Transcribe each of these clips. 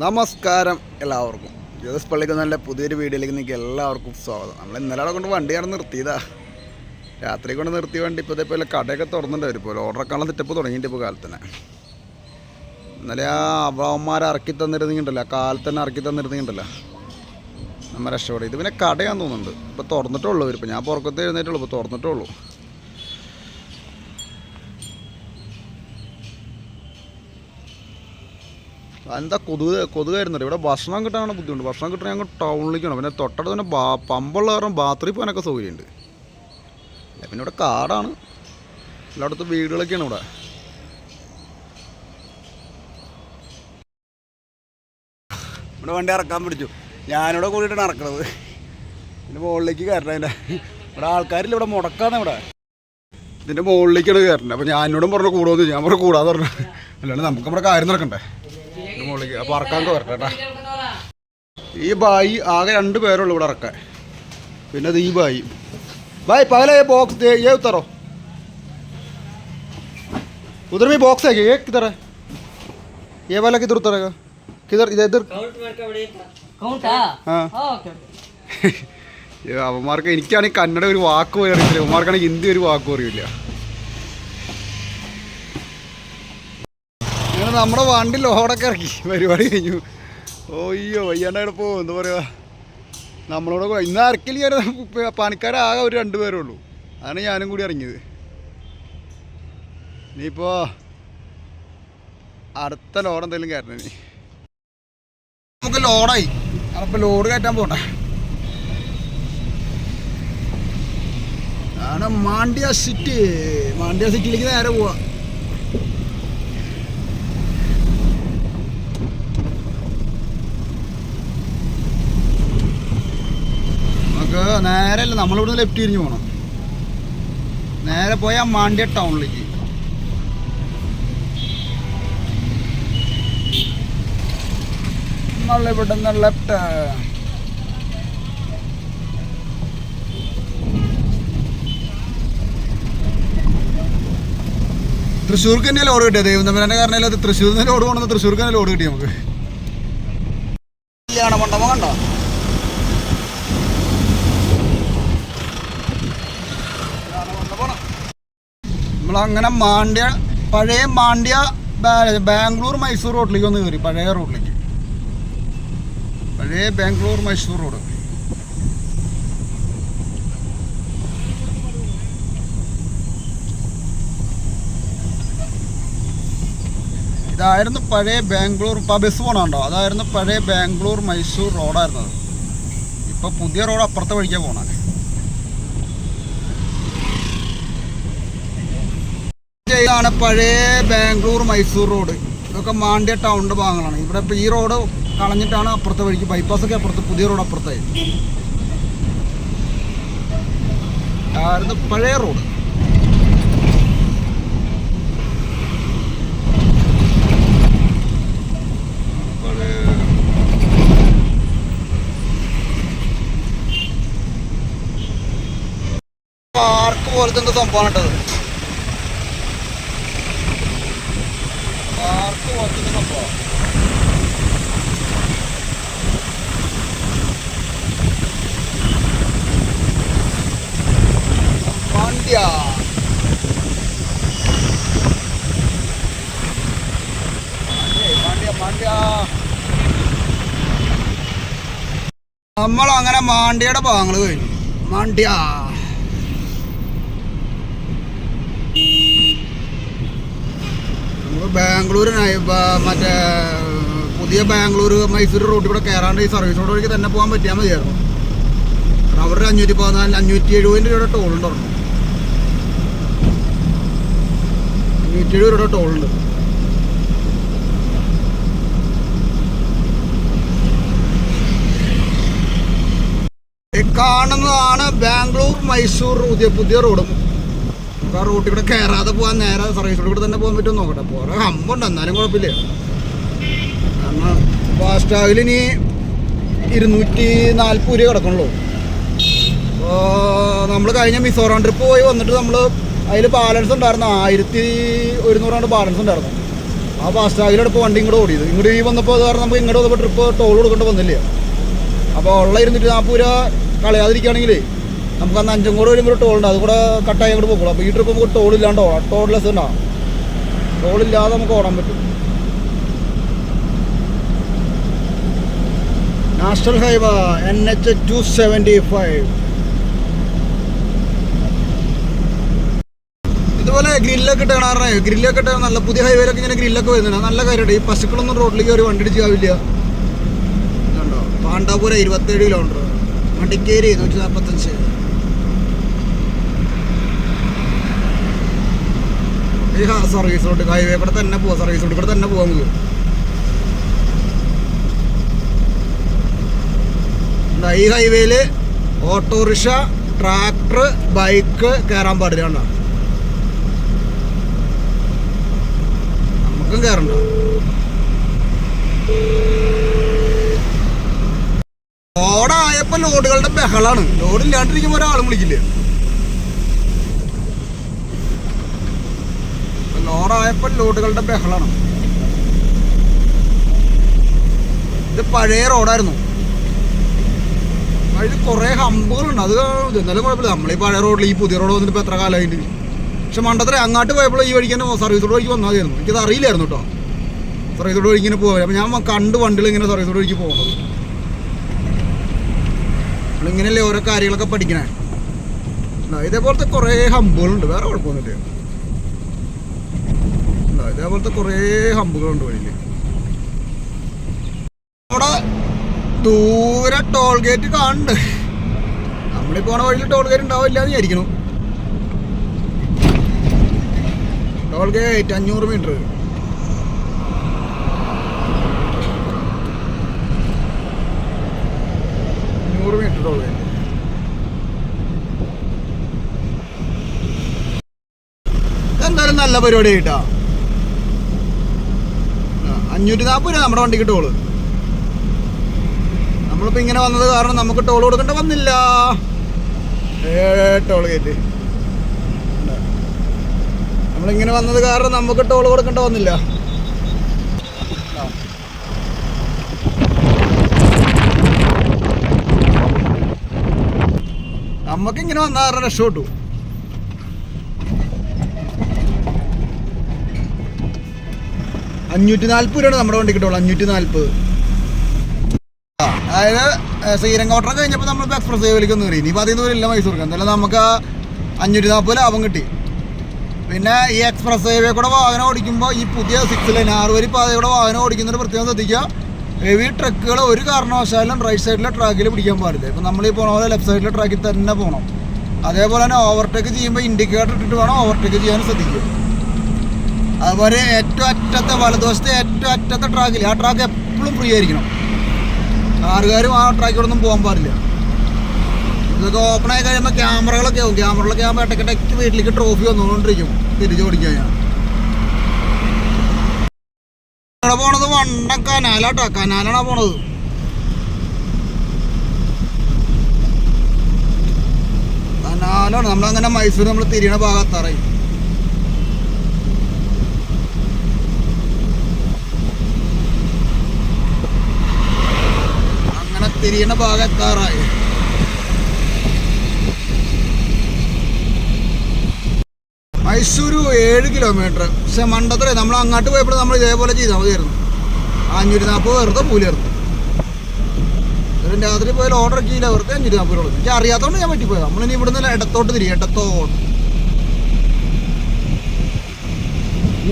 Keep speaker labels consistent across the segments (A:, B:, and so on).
A: നമസ്കാരം എല്ലാവർക്കും. ജോസ് പള്ളിക്ക് നല്ല പുതിയൊരു വീഡിയോയിലേക്ക് നിങ്ങൾക്ക് എല്ലാവർക്കും സ്വാഗതം. നമ്മൾ ഇന്നലെ കൊണ്ട് വണ്ടിയാണ് നിർത്തിയതാ. രാത്രി കൊണ്ട് നിർത്തിയ വണ്ടി ഇപ്പോൾ ഇതേപോലെ കടയൊക്കെ തുറന്നിട്ട് വരും. ഇപ്പോൾ ഓർഡറൊക്കെയുള്ള സെറ്റപ്പ് തുടങ്ങിയിട്ട് ഇപ്പോൾ കാലത്തന്നെ. ഇന്നലെ ആ അവന്മാരെ ഇറക്കി തന്നിരുന്നിട്ടുണ്ടല്ലോ. ആ കാലത്ത് തന്നെ ഇറക്കി തന്നിരുന്നിട്ടുണ്ടല്ലോ. നമ്മൾ രക്ഷപ്പെടും ഇത് പിന്നെ കടയാന്ന് തോന്നുന്നുണ്ട്. ഇപ്പോൾ തുറന്നിട്ടുള്ളൂ ഇപ്പോൾ ഞാൻ പുറക്കത്ത് എഴുന്നേറ്റുള്ളൂ ഇപ്പോൾ തുറന്നിട്ടേ എന്താ കൊതുക് കൊതുകായിരുന്നു ഇവിടെ ഭക്ഷണം കിട്ടാനാണ് ബുദ്ധിമുട്ട്. ഭക്ഷണം കിട്ടാൻ ഞങ്ങൾ ടൗണിലേക്കാണ്. പിന്നെ തൊട്ടടുത്ത് തന്നെ ബാ പമ്പുള്ള കാരണം ബാത്റൂമിൽ പോകാനൊക്കെ സൗകര്യമുണ്ട്. പിന്നെ ഇവിടെ കാടാണ്. എല്ലായിടത്തും വീടുകളൊക്കെയാണ് ഇവിടെ. ഇവിടെ വണ്ടി ഇറക്കാൻ പിടിച്ചു. ഞാനിവിടെ കൂടിയിട്ടാണ് ഇറക്കണത്. ഇതിന്റെ മുകളിലേക്ക് കയറണം അതിന്റെ ഇവിടെ ആൾക്കാരില്ല ഇവിടെ മുടക്കാന്ന് ഇവിടെ. ഇതിന്റെ മുകളിലേക്കാണ് കയറേണ്ടത് അപ്പോൾ ഞാനോടും പറഞ്ഞു കൂടുമെന്ന് ഞാൻ പറഞ്ഞു കൂടാതെ പറഞ്ഞു. അല്ലാണ്ട് നമുക്ക് ഇവിടെ കാര്യം നടക്കണ്ടേ? അപ്പോൾ ഇറക്കാൻ വരട്ടെ കേട്ടാ ഈ ബായി ആകെ രണ്ട് പേരുള്ളൂ ഇവിടെ ഇറക്കാൻ പിന്നെ അത് ഈ ബായി ബായ് പകലെ ബോക്സ് ദേ ये उतरो उधर भी बॉक्स है क्या? ये किधर है ये वाला किधर उतरेगा किधर इधर इधर
B: കൗണ്ടാ
A: ആ
B: ഓക്കെ
A: ഏ, അവന്മാർക്ക് എനിക്കാണെങ്കിൽ കന്നഡ ഒരു വാക്ക് പോലും അറിയത്തില്ല അവന്മാർക്കാണെങ്കിൽ ഹിന്ദി ഒരു വാക്ക് അറിയില്ല നമ്മുടെ വണ്ടി ലോഡൊക്കെ ഇറക്കി. പരിപാടി കഴിഞ്ഞു. ഓയ്യോ വയ്യാണ്ടായിട്ട് പോകും എന്താ പറയുക നമ്മളോട് ഇന്ന് ഇറക്കില്ല പണിക്കാരാകെ ഒരു രണ്ട് പേരേ ഉള്ളൂ. അതാണ് ഞാനും കൂടി ഇറങ്ങിയത്. ഇനിയിപ്പോൾ അടുത്ത ലോഡ് എന്തെങ്കിലും കയറണം ഇനി. നമുക്ക് ലോഡായി. അപ്പോൾ ലോഡ് കയറ്റാൻ പോട്ടെ ആണ് മാണ്ഡ്യ സിറ്റി. മാണ്ഡ്യ സിറ്റിയിലേക്ക് നേരെ പോവാ നമുക്ക് നേരെ അല്ല നമ്മളിവിടുന്ന് ലെഫ്റ്റ് തിരിഞ്ഞു പോകണം നേരെ പോയാൽ മാണ്ഡ്യ ടൗണിലേക്ക്. നമ്മളിവിടുന്ന് ലെഫ്റ്റ് തൃശ്ശൂർക്ക് തന്നെ ലോഡ് കിട്ടിയത്? ദൈവം തമ്മിലെ കാരണം തൃശ്ശൂർ നിന്ന് ലോഡ് കൊണ്ടുവന്ന് തൃശ്ശൂർക്ക് തന്നെ ലോഡ് കിട്ടി നമുക്ക്. കല്യാണ മണ്ഡപം കണ്ടോ? നമ്മളങ്ങനെ മാണ്ഡ്യ പഴയ മാണ്ഡ്യ ബാംഗ്ലൂർ മൈസൂർ റോഡിലേക്ക് ഒന്ന് കയറി പഴയ റോഡിലേക്ക്. പഴയ ബാംഗ്ലൂർ മൈസൂർ റോഡ്. ഇതായിരുന്നു പഴയ ബാംഗ്ലൂർ ഇപ്പോൾ ബസ് പോകണുണ്ടോ അതായിരുന്നു പഴയ ബാംഗ്ലൂർ മൈസൂർ റോഡായിരുന്നത്. ഇപ്പോൾ പുതിയ റോഡ് അപ്പുറത്തെ വഴിക്കാണ് പോകണേ ഇതാണ് പഴയ ബാംഗ്ലൂർ മൈസൂർ റോഡ്. ഇതൊക്കെ മാണ്ഡ്യ ടൗണിന്റെ ഭാഗങ്ങളാണ്. ഇവിടെ ഇപ്പോൾ ഈ റോഡ് കളഞ്ഞിട്ടാണ് അപ്പുറത്തെ വഴിക്ക് ബൈപ്പാസൊക്കെ അപ്പുറത്ത് പുതിയ റോഡ് അപ്പുറത്തായി. ആയിരുന്നു പഴയ റോഡ്. പാർക്ക് പോലത്തെ സംഭവമാണ് നമ്മളങ്ങനെ മാണ്ടിയുടെ ഭാഗങ്ങൾ കഴിഞ്ഞു മാണ്ടിയ നമ്മൾ ബാംഗ്ലൂരിനായി മറ്റേ പുതിയ ബാംഗ്ലൂർ മൈസൂർ റൂട്ടിൽ കൂടെ കയറാണ്ട് ഈ സർവീസ് റോഡ് വഴിക്ക് തന്നെ പോകാൻ പറ്റിയാൽ മതിയായിരുന്നു. കാരണം അവരുടെ അഞ്ഞൂറ്റി പതിനാല് അഞ്ഞൂറ്റി എഴുപതിന്റെ രൂപയുടെ ടോളുണ്ട് അഞ്ഞൂറ്റി എഴുപത് രൂപയുടെ ടോളുണ്ട്. കാണുന്നതാണ് ബാംഗ്ലൂർ മൈസൂർ പുതിയ പുതിയ റോഡ്. ആ റൂട്ടിൽ കൂടെ കയറാതെ പോകാൻ നേരെ സർവീസ് റോഡിൽ കൂടെ തന്നെ പോകാൻ പറ്റുമെന്ന് നോക്കട്ടെ. പോരാ ഹമ്പുണ്ട് എന്നാലും കുഴപ്പമില്ല. കാരണം ഫാസ്റ്റാഗിൽ ഇനി ഇരുന്നൂറ്റി നാൽപ്പത് രൂപ കിടക്കണുള്ളൂ നമ്മൾ കഴിഞ്ഞ മിസോറാം ട്രിപ്പ് പോയി വന്നിട്ട് നമ്മൾ അതിൽ ബാലൻസ് ഉണ്ടായിരുന്നു. ആയിരത്തി ഒരുന്നൂറാണ്ട് ബാലൻസ് ഉണ്ടായിരുന്നു ആ ഫാസ്റ്റാഗിലാണ് ഇപ്പോൾ വണ്ടി ഇങ്ങോട്ട് ഓടിയത്. ഇങ്ങോട്ട് ഈ വന്നപ്പോൾ അത് കാരണം നമുക്ക് ഇങ്ങോട്ട് വന്നപ്പോൾ ട്രിപ്പ് ടോൾ കൊടുക്കേണ്ടി വന്നില്ല. അപ്പോൾ ഉള്ള ഇരുന്നൂറ്റി നാൽപ്പത് രൂപ കളയാതിരിക്കുകയാണെങ്കിലേ നമുക്ക് അന്ന് അഞ്ചും കൂടെ വരുമ്പോൾ ടോളുണ്ട് അത് കൂടെ കട്ടായി അങ്ങോട്ട് പോകുള്ളൂ. അപ്പോൾ ഈ ട്രിപ്പ് നമുക്ക് ടോൾ ഇല്ലാണ്ട് ഓടാം. ടോൾ ലെസ് ഉണ്ടാവും ടോളില്ലാതെ നമുക്ക് ഓടാൻ പറ്റും. National highway N H two seventy five ഇതുപോലെ ഗ്രില്ലൊക്കെ ഇട്ടാണ് ഗ്രില്ലൊക്കെ ഇട്ടാൽ നല്ല പുതിയ ഹൈവേയിലൊക്കെ ഇങ്ങനെ ഗ്രില്ലൊക്കെ വരുന്നുണ്ട്. നല്ല കാര്യമുണ്ട് ഈ പശുക്കളൊന്നും റോഡിലേക്ക് ഒരു വണ്ടി അടിച്ചാവില്ല ഇതുണ്ടോ? പാണ്ടാപുര ഇരുപത്തേഴ് കിലോമീറ്റർ മടിക്കേരി നൂറ്റി നാൽപ്പത്തഞ്ച് സർവീസ് റോഡ് ഹൈവേ കൂടെ തന്നെ പോവാം സർവീസ് റോഡ് കൂടെ തന്നെ പോവാം നമുക്ക്. ഈ ഹൈവേയിൽ ഓട്ടോറിക്ഷ ട്രാക്ടർ ബൈക്ക് കയറാൻ പാടില്ല നമുക്കും കയറണ്ട ലോഡായപ്പോ ലോഡുകളുടെ ബഹളാണ്. ലോഡ് ഇല്ലാണ്ടിരിക്കുമ്പോ ഒരാളും വിളിക്കില്ല? ഇപ്പൊ ലോഡായപ്പോ ലോഡുകളുടെ ബഹളാണ്. ഇത് പഴയ റോഡായിരുന്നു. അതിൽ കുറേ ഹമ്പുകളുണ്ട്. അത് എന്നാലും കുഴപ്പമില്ല. നമ്മൾ ഈ പഴയ റോഡിൽ ഈ പുതിയ റോഡ് വന്നിട്ട് ഇപ്പോൾ എത്ര കാലമായിട്ട്? പക്ഷെ മണ്ടത്തിൽ അങ്ങോട്ട് പോയപ്പോൾ ഈ വഴിക്ക് തന്നെ സർവീസ് റോഡ് വഴിക്ക് മതിയായിരുന്നു എനിക്കത് അറിയില്ലായിരുന്നു കേട്ടോ. സർവീസ് റോഡ് വഴിക്ക് ഇങ്ങനെ പോകാൻ. അപ്പോൾ ഞാൻ കണ്ട് വണ്ടികൾ ഇങ്ങനെ സർവീസ് റോഡ് വഴിക്ക് പോകുന്നത് നമ്മളിങ്ങനെയല്ലേ ഓരോ കാര്യങ്ങളൊക്കെ പഠിക്കണേ? ഇതേപോലത്തെ കുറേ ഹമ്പുകളുണ്ട്. വേറെ കുഴപ്പമൊന്നുമില്ല. ഇതേപോലത്തെ കുറേ ഹമ്പുകളുണ്ട് വഴിയിൽ അവിടെ ദൂരെ ടോൾ ഗേറ്റ് കാണുന്നുണ്ട്. നമ്മളീ പോണ വഴിയിൽ ടോൾ ഗേറ്റ് ഉണ്ടാവില്ല എന്ന് വിചാരിക്കണു ടോൾ ഗേറ്റ് അഞ്ഞൂറ് മീറ്റർ. മീറ്റർ ടോൾ എന്തായാലും നല്ല പരിപാടി കേട്ടാ അഞ്ഞൂറ്റി നാൽപ്പത് രൂപ നമ്മുടെ വണ്ടിക്ക് ടോൾ നമ്മളിപ്പോ ഇങ്ങനെ വന്നത് കാരണം നമുക്ക് ടോൾ കൊടുക്കേണ്ട വന്നില്ല. ടോൾ ഗേറ്റ് നമ്മളിങ്ങനെ വന്നത് കാരണം നമുക്ക് ടോൾ കൊടുക്കേണ്ട വന്നില്ല. നമുക്ക് ഇങ്ങനെ വന്നാൽ രക്ഷ രക്ഷപ്പെട്ടു. അഞ്ഞൂറ്റി നാൽപ്പത് രൂപയാണ് നമ്മുടെ വണ്ടി കിട്ടുള്ളൂ അഞ്ഞൂറ്റി നാൽപ്പത് അതായത് ശ്രീരങ്കോട്ടം കഴിഞ്ഞപ്പോൾ നമ്മളിപ്പോൾ എക്സ്പ്രസ് വേയിലേക്ക് ഒന്ന് കയറി ഇനിയിപ്പോൾ അതിൽ ഇല്ല മൈസൂർക്ക്. എന്തായാലും നമുക്ക് അഞ്ഞൂറ്റി നാൽപ്പത് ലാഭം കിട്ടി. പിന്നെ ഈ എക്സ്പ്രസ് ഹൈവേ കൂടെ വാഹനം ഓടിക്കുമ്പോൾ ഈ പുതിയ സിക്സ് ലൈൻ ആറുവരി പാതയുടെ വാഹനം ഓടിക്കുന്നൊരു പ്രത്യേകം ശ്രദ്ധിക്കുക. ഹെവി ട്രക്കുകൾ ഒരു കാരണവശാലും റൈറ്റ് സൈഡിലെ ട്രാക്കിൽ പിടിക്കാൻ പാടില്ല. ഇപ്പം നമ്മൾ ഈ പോണ പോലെ ലെഫ്റ്റ് സൈഡിലെ ട്രാക്കിൽ തന്നെ പോകണം അതേപോലെ തന്നെ ഓവർടേക്ക് ചെയ്യുമ്പോൾ ഇൻഡിക്കേറ്റർ ഇട്ടിട്ട് വേണം ഓവർടേക്ക് ചെയ്യാൻ ശ്രദ്ധിക്കുക. അതുപോലെ ഏറ്റവും അറ്റത്തെ വലതുവശത്തെ ഏറ്റവും അറ്റത്തെ ട്രാക്കിൽ ആ ട്രാക്ക് എപ്പോഴും ഫ്രീ ആയിരിക്കണം. കാറുകാരും ആ ട്രാക്കിലൊന്നും പോകാൻ പാടില്ല. ഇതൊക്കെ ഓപ്പൺ ആയി കഴിയുമ്പോൾ ക്യാമറകളൊക്കെ ആവും. ക്യാമറകളൊക്കെ ആകുമ്പോൾ ഇടയ്ക്കിടയ്ക്ക് വീട്ടിലേക്ക് ട്രോഫി വന്നുകൊണ്ടിരിക്കും. തിരിച്ചു ഓടിക്കാൻ ഞാൻ ഇവിടെ പോണത് വണ്ട കനാലാട്ടോ. കനാലാണ് പോണത്. കനാലാണ്. നമ്മളങ്ങനെ മൈസൂർ നമ്മൾ തിരിയണ ഭാഗത്തറയും അങ്ങനെ തിരിയണ ഭാഗം മൈസൂരു ഏഴ് കിലോമീറ്റർ പക്ഷെ മണ്ടത്തറ നമ്മൾ അങ്ങോട്ട് പോയപ്പോൾ നമ്മൾ ഇതേപോലെ ചെയ്താൽ മതിയായിരുന്നു. അഞ്ഞൂറ്റി നാൽപ്പത് വെറുതെ കൂലിയായിരുന്നു ഒരു രാത്രി പോയാൽ ഓർഡർ ഇറക്കിയില്ല വെറുതെ അഞ്ഞൂറ്റി നാൽപ്പത് രൂപ എനിക്ക് അറിയാത്തതുകൊണ്ട് ഞാൻ പറ്റിപ്പോയത്. നമ്മളിനി ഇവിടുന്ന് ഇടത്തോട്ട് തിരി ഇടത്തോട്ട്.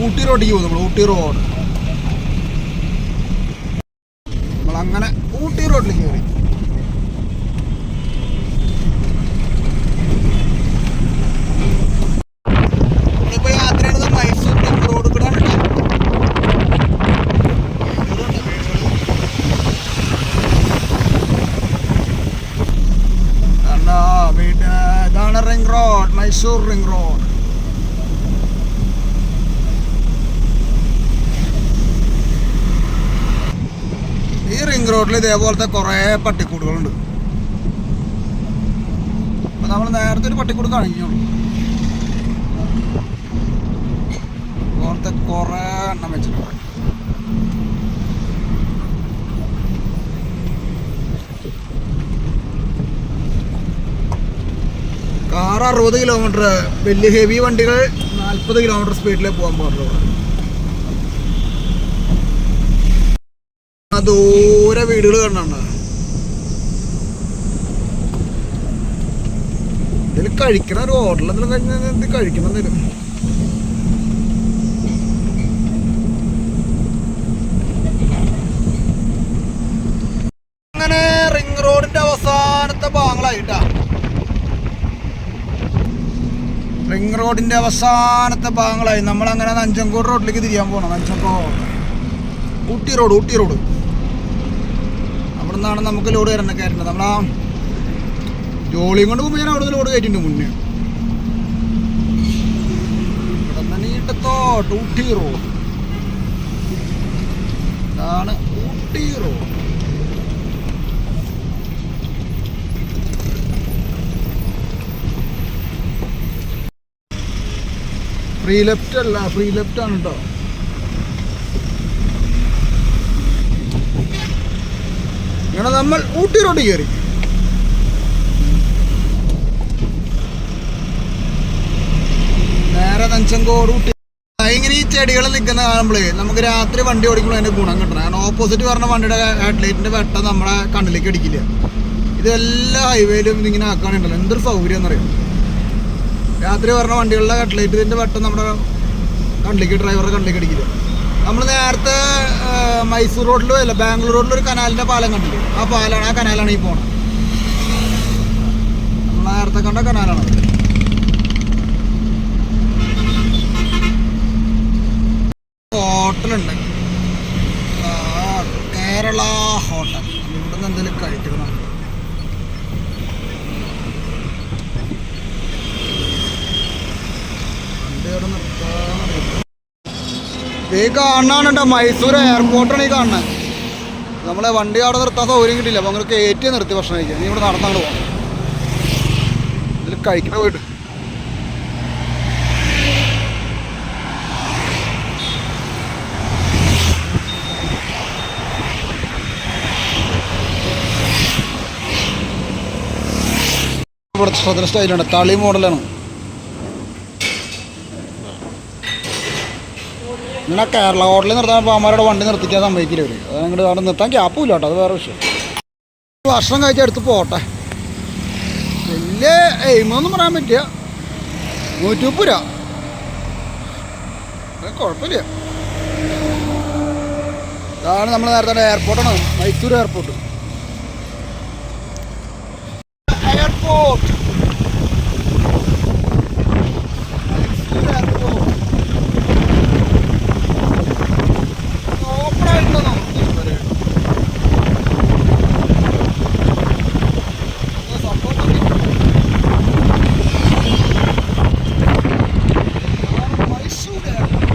A: ഊട്ടി റോഡിലേക്ക് പോകും നമ്മൾ ഊട്ടി റോഡ് റിസോർട്ടിൽ ഇതേപോലത്തെ കുറേ പട്ടിക്കൂടുകളുണ്ട്. അപ്പം നമ്മൾ നേരത്തെ ഒരു പട്ടിക്കൂട് കാണിക്കുള്ളൂ ഇതുപോലത്തെ കുറേ എണ്ണം വെച്ചിട്ടുണ്ട്. കാർ അറുപത് കിലോമീറ്റർ വലിയ ഹെവി വണ്ടികൾ നാൽപ്പത് കിലോമീറ്റർ സ്പീഡിലേ പോകാൻ പാടുള്ളൂ. അതോ ദൂരെ വീടുകൾ കണ്ടുണ്ട് ഇതിൽ കഴിക്കണ ഒരു എന്തെങ്കിലും കഴിഞ്ഞാൽ ഇത് കഴിക്കണം എന്തെങ്കിലും റിംഗ് റോഡിന്റെ അവസാനത്തെ ഭാഗങ്ങളായിട്ടാ. റിംഗ് റോഡിന്റെ അവസാനത്തെ ഭാഗങ്ങളായി. നമ്മൾ അങ്ങനെ നഞ്ചങ്കോട് റോഡിലേക്ക് തിരിയാൻ പോകണം നഞ്ചങ്കോട് ഊട്ടി റോഡ് ഊട്ടി റോഡ്. നിന്നാണ് നമുക്ക് ലോഡ് കയറേണ്ടത് കയറേണ്ടത് നമ്മളാ ജോളിയും കൊണ്ട് പോകുമ്പോൾ ഞാൻ അവിടെ ലോഡ് കയറ്റിട്ടുണ്ട് മുന്നേ. ഫ്രീ ലെഫ്റ്റ് അല്ല ഫ്രീ ലെഫ്റ്റ് ആണ് കേട്ടോ ഇങ്ങനെ നമ്മൾ ഊട്ടി റോഡ് കയറി. നേരെ നഞ്ചങ്കോട് ഊട്ടി. ഇങ്ങനെ ഈ ചെടികൾ നിൽക്കുന്ന കാണുമ്പോഴേ നമുക്ക് രാത്രി വണ്ടി ഓടിക്കുമ്പോൾ അതിന്റെ ഗുണം കിട്ടണം. കാരണം ഓപ്പോസിറ്റ് പറഞ്ഞ വണ്ടിയുടെ ഹെഡ്ലൈറ്റിന്റെ വെട്ടം നമ്മളെ കണ്ണിലേക്ക് അടിക്കില്ല. ഇത് എല്ലാ ഹൈവേയിലും ഇതിങ്ങനെ ആക്കാനുണ്ടല്ലോ. എന്തൊരു സൗകര്യം എന്നറിയാം രാത്രി പറഞ്ഞ വണ്ടികളുടെ ഹെഡ്ലൈറ്റ് ഇതിന്റെ വെട്ടം നമ്മുടെ കണ്ണിലേക്ക് ഡ്രൈവറുടെ കണ്ണിലേക്ക് അടിക്കില്ല. നമ്മൾ നേരത്തെ മൈസൂർ റോഡിലോ അല്ല ബാംഗ്ലൂർ റോഡിലോ ഒരു കനാലിന്റെ പാലം കണ്ടില്ലേ? ആ പാലാണ് ആ കനാലാണ് ഈ പോണത്. നമ്മൾ നേരത്തെ കണ്ട കനാലാണ് അത്. ഹോട്ടലുണ്ട് ആ, കേരള ഹോട്ടൽ ഇവിടെ നിന്ന് എന്തെങ്കിലും കഴിക്കണം വണ്ടി അവിടെ നിർത്താൻ അറിയില്ല. ഈ കാണാണ് കേട്ടോ മൈസൂർ എയർപോർട്ടാണ് ഈ കാണുന്നത് നമ്മളെ വണ്ടി അവിടെ നിർത്താൻ സൗകര്യം കിട്ടില്ല അപ്പോൾ അങ്ങനെ കയറ്റി നിർത്തി ഭക്ഷണം കഴിക്കാം നീ ഇവിടെ നടന്നാണ് പോകാം ഇതിൽ കഴിക്കണ പോയിട്ട് ശ്രദ്ധ സ്റ്റൈലുണ്ട് തളി മോഡലാണ്. ഇങ്ങനെ കേരള ഹോട്ടലിൽ നിർത്താൻ പാമാരുടെ വണ്ടി നിർത്തിക്കാൻ സമ്മതിക്കില്ല അവർ അത് അങ്ങോട്ട് അവിടെ നിർത്താൻ ക്യാപ്പും ഇല്ല കേട്ടോ അത് വേറെ വിഷയം. ഭക്ഷണം കഴിച്ച അടുത്ത് പോട്ടെ. വലിയ എയിമൊന്നും പറയാൻ പറ്റിയ നൂറ്റിമുപ്പത് രൂപ. അത് കുഴപ്പമില്ല. ഇതാണ് നമ്മൾ നേരത്തെ എയർപോർട്ടാണ് മൈസൂർ എയർപോർട്ട് ഓപ്പണായിട്ടുണ്ടോ നമുക്ക് ഇതുവരെ? ഇത് സംഭവം നോക്കി. ഇതാണ് മൈസൂർ എയർപോർട്ട്.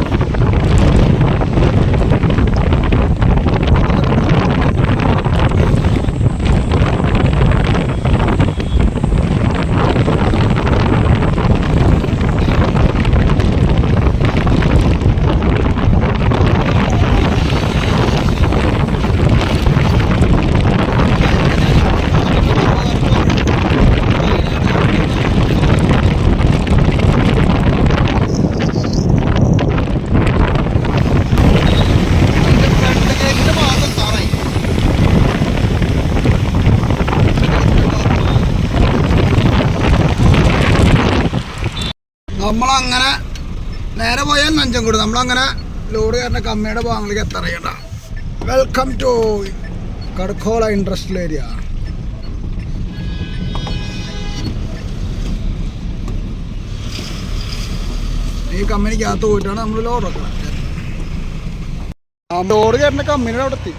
A: അതിന്റെ ഫ്രണ്ട് ഗേറ്റിന്റെ ഭാഗം താറായി. നമ്മളങ്ങനെ നേരെ പോയാൽ നഞ്ചൻകൂട് നമ്മളങ്ങനെ ലോഡ് കാരണം കമ്മിയുടെ ഭാഗങ്ങളിലേക്ക് എത്തറിയണ്ട welcome to Kadakola industrial area ഈ കമ്പനിക്കകത്ത് പോയിട്ടാണ് നമ്മൾ ലോഡ് ആ ലോഡ് കയറുന്ന കമ്പനിയുടെ അവിടെ എത്തി.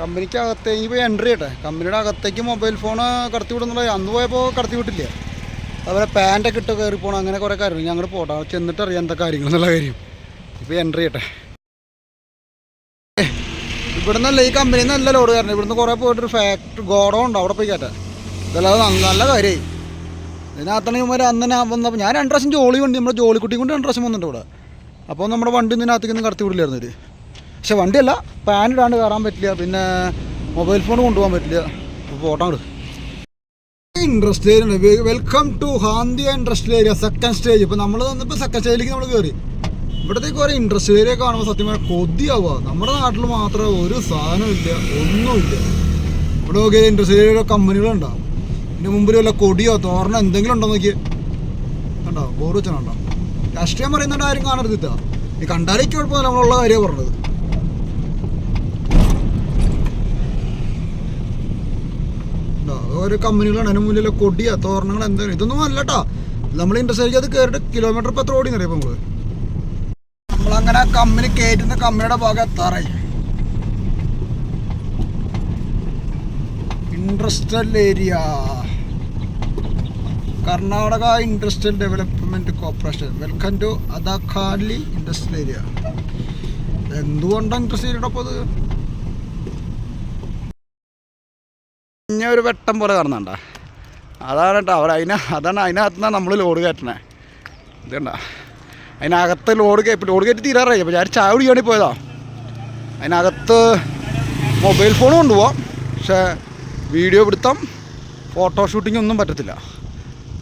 A: കമ്പനിക്കകത്തേക്ക് ഇപ്പോൾ എൻട്രി ചെയ്യട്ടെ കമ്പനിയുടെ അകത്തേക്ക് മൊബൈൽ ഫോൺ കടത്തി വിടുന്നുള്ള അന്ന് പോയപ്പോൾ കടത്തി വിട്ടില്ല. അതുപോലെ പാന്റൊക്കെ ഇട്ട് കയറി പോകണം അങ്ങനെ കുറേ കാര്യങ്ങൾ. ഞങ്ങൾ പോട്ടെ. ചെന്നിട്ട് അറിയാം എന്താ കാര്യങ്ങൾ എന്നുള്ള കാര്യം. ഇപ്പോൾ എൻട്രി ചെയ്യട്ടെ. ഇവിടുന്ന് നിന്നല്ല ഈ കമ്പനിയിൽ നിന്നല്ല ലോഡ് കാരണം. ഇവിടുന്ന് കുറേ പോയിട്ടൊരു ഫാക്ടറി ഗോഡൗൺ ഉണ്ട്. അവിടെ പോയി കേട്ടെ ഇതല്ലാതെ നല്ല നല്ല കാര്യമായി ഇതിനകത്താണ് ഇവന്മാർ അന്ന് ഞാൻ വന്നപ്പോൾ ഞാൻ രണ്ട് പ്രാവശ്യം ജോലി വണ്ടി നമ്മുടെ കുട്ടി കൊണ്ട് രണ്ട് പ്രാവശ്യം വന്നിട്ടുണ്ട് ഇവിടെ. അപ്പോൾ നമ്മുടെ വണ്ടി ഇതിനകത്തേക്ക് ഒന്നും കടത്തി വിടില്ലായിരുന്നു ഇത് പക്ഷേ വണ്ടിയല്ല. പാൻ ഇടാണ്ട് കയറാൻ പറ്റില്ല. പിന്നെ മൊബൈൽ ഫോൺ കൊണ്ടുപോകാൻ പറ്റില്ല. അപ്പോൾ photo interest area welcome to Hanthiya interest area second stage ഇപ്പൊ നമ്മൾ വന്നപ്പോൾ സെക്കൻഡ് സ്റ്റേജിലേക്ക് നമ്മൾ കയറി ഇവിടത്തേക്ക് കുറേ ഇൻട്രസ്റ്റ് ഏരിയ കാണുമ്പോൾ സത്യം പറഞ്ഞാൽ കൊതിയാവുക നമ്മുടെ നാട്ടിൽ മാത്രം ഒരു സാധനമില്ല ഒന്നുമില്ല ഇവിടെ നോക്കിയാൽ ഇൻട്രസ്റ്റ് ഏരിയ കമ്പനികളുണ്ടാവും ഇതിന്റെ മുമ്പിൽ വല്ല കൊടിയോ തോരണോ എന്തെങ്കിലും ഉണ്ടോ നോക്കിയേ? കണ്ടോ? ബോർഡ് വെച്ചാണോ രാഷ്ട്രീയം പറയുന്നുണ്ട് ആരും കാണരുത് ഇതാ ഈ കണ്ടാലേക്ക് കുഴപ്പമില്ല നമ്മളുള്ള കാര്യമാണ് പറഞ്ഞത് ഉണ്ടോ? ഓരോ കമ്പനികളാണ് അതിന് മുന്നിലെ കൊടിയാ തോരണങ്ങൾ എന്താണ് ഇതൊന്നും അല്ല കേട്ടോ നമ്മൾ ഇൻഡസ്ട്രിക്ക് അത് കയറിയിട്ട് കിലോമീറ്റർ ഇപ്പം എത്ര ഓടി അറിയാം നമ്മൾ നമ്മളങ്ങനെ കമ്പനി കയറ്റുന്ന കമ്പനിയുടെ ഭാഗം എത്താറായി. Industrial area Karnataka industrial development corporation welcome to Adakhali industrial area എന്തുകൊണ്ടാണ് ഇൻഡസ്ട്രിയൽ ഏരിയയുടെ അപ്പോൾ ഇനി ഒരു വെട്ടം പോലെ കാണുന്നുണ്ട അതാണ് കേട്ടോ അവർ അതിന് അതാണ് അതിനകത്ത് നിന്നാണ് നമ്മൾ ലോഡ് കയറ്റണേ. ഇതുണ്ട അതിനകത്ത് ലോഡ് കയറ്റി ലോഡ് കയറ്റി തീരാറായി. അപ്പോൾ ഞാൻ ചായ കുടിക്കാൻ വേണ്ടി പോയതാ. അതിനകത്ത് മൊബൈൽ ഫോൺ കൊണ്ടുപോവാം. പക്ഷേ വീഡിയോ പിടുത്തം ഫോട്ടോ ഷൂട്ടിംഗ് ഒന്നും പറ്റത്തില്ല.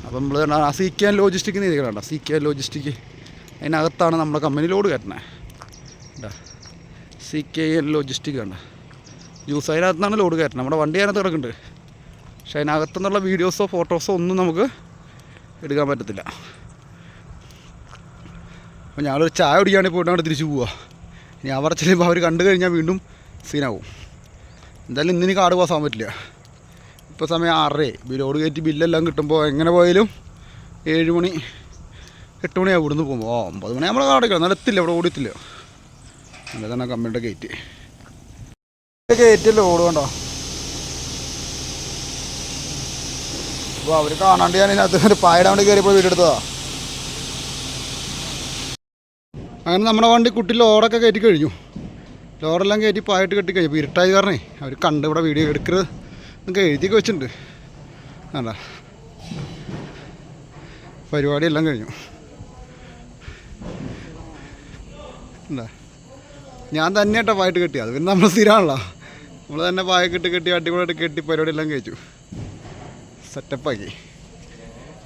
A: അപ്പം നമ്മൾ സി കെ ലോജിസ്റ്റിക് കണ്ട. സി കെ ലോജിസ്റ്റിക് അതിനകത്താണ് നമ്മുടെ കമ്പനി ലോഡ് കയറ്റണേ. സി കെ എൻ ലോജിസ്റ്റിക് കണ്ട. ജ്യൂസ് അതിനകത്തുനിന്നാണ് ലോഡ് കയറ്റണം. നമ്മുടെ വണ്ടി അതിനകത്ത് കിടക്കുന്നുണ്ട്. പക്ഷെ അതിനകത്തുനിന്നുള്ള വീഡിയോസോ ഫോട്ടോസോ ഒന്നും നമുക്ക് എടുക്കാൻ പറ്റത്തില്ല. അപ്പോൾ ഞങ്ങളൊരു ചായ കുടിക്കുകയാണെങ്കിൽ പോയിട്ട് അവിടെ തിരിച്ചു പോവുക ഇനി അവർ ചെല്ലുമ്പോൾ അവർ കണ്ടു കഴിഞ്ഞാൽ വീണ്ടും സീനാവും. എന്തായാലും ഇന്നിനി കാട് പോകാൻ പറ്റില്ല. ഇപ്പോൾ സമയം ആറേ. ബി- ലോഡ് കയറ്റി ബില്ലെല്ലാം കിട്ടുമ്പോൾ എങ്ങനെ പോയാലും ഏഴ് മണി എട്ട് മണിയാവും ഇവിടുന്ന് പോകുമ്പോൾ ഓ ഒമ്പത് മണി നമ്മളെ കാടക്കണം എന്നാലും എത്തില്ല ഇവിടെ ഓടിയത്തില്ല നല്ലതാണ് കമ്പനിയുടെ ഗേറ്റ് ഗേറ്റ് ലോഡ് കണ്ടോ അപ്പോൾ അവർ കാണാണ്ട് ഞാൻ ഇതിനകത്ത് ഒരു പായടാണ്ട് കയറിയപ്പോൾ വീഡിയോ എടുത്തതാ. അങ്ങനെ നമ്മുടെ വണ്ടി കുട്ടി ലോഡൊക്കെ കയറ്റി കഴിഞ്ഞു. ലോറെല്ലാം കയറ്റി പായട്ട് കെട്ടി കഴിഞ്ഞു. ഇരുട്ടായി കാരണേ അവർ കണ്ട് ഇവിടെ വീഡിയോ എടുക്കരുത് എന്നൊക്കെ എഴുതിയൊക്കെ വെച്ചിട്ടുണ്ട്. അല്ല പരിപാടിയെല്ലാം കഴിഞ്ഞു. എന്താ ഞാൻ തന്നെ കേട്ടോ പായിട്ട് കെട്ടി അത് പിന്നെ നമ്മൾ സ്ഥിരമാണല്ലോ നമ്മൾ തന്നെ പായ കെട്ടി കെട്ടി അടിപൊളിയായിട്ട് കെട്ടി പരിപാടിയെല്ലാം കഴിച്ചു. സെറ്റപ്പാക്കി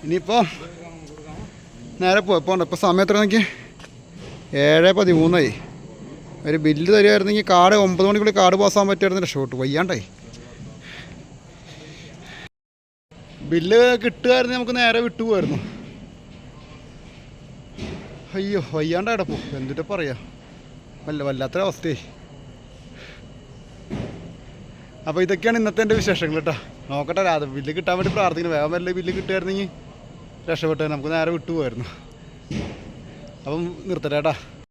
A: ഇനിയിപ്പോൾ നേരെ പോയപ്പോണ്ട്. ഇപ്പോൾ സമയം എത്ര നോക്കി ഏഴ് പതിമൂന്നായി. ഒരു ബില്ല് തരുമായിരുന്നെങ്കിൽ കാർഡ് ഒമ്പത് മണിക്കുള്ളിൽ കാർഡ് പാസ്സാൻ പറ്റുമായിരുന്നില്ല ഷോട്ട് വയ്യാണ്ടായി. ബില്ല് കിട്ടുമായിരുന്നു നമുക്ക് നേരെ വിട്ടുപോയിരുന്നു അയ്യോ വയ്യാണ്ടായിടപ്പോ എന്തിട്ട് പറയാ? വല്ല വല്ലാത്തൊരവസ്ഥയായി. അപ്പോൾ ഇതൊക്കെയാണ് ഇന്നത്തെ എന്റെ വിശേഷങ്ങൾ കേട്ടോ നോക്കട്ടെ രാത്രി ബില്ല് കിട്ടാൻ വേണ്ടി പ്രാർത്ഥിക്കുന്നു. വേഗം വല്ല ബില്ല് കിട്ടുമായിരുന്നെങ്കിൽ രക്ഷപ്പെട്ടു. നമുക്ക് നേരെ വിട്ടുപോയിരുന്നു അപ്പം നിർത്തട്ടെ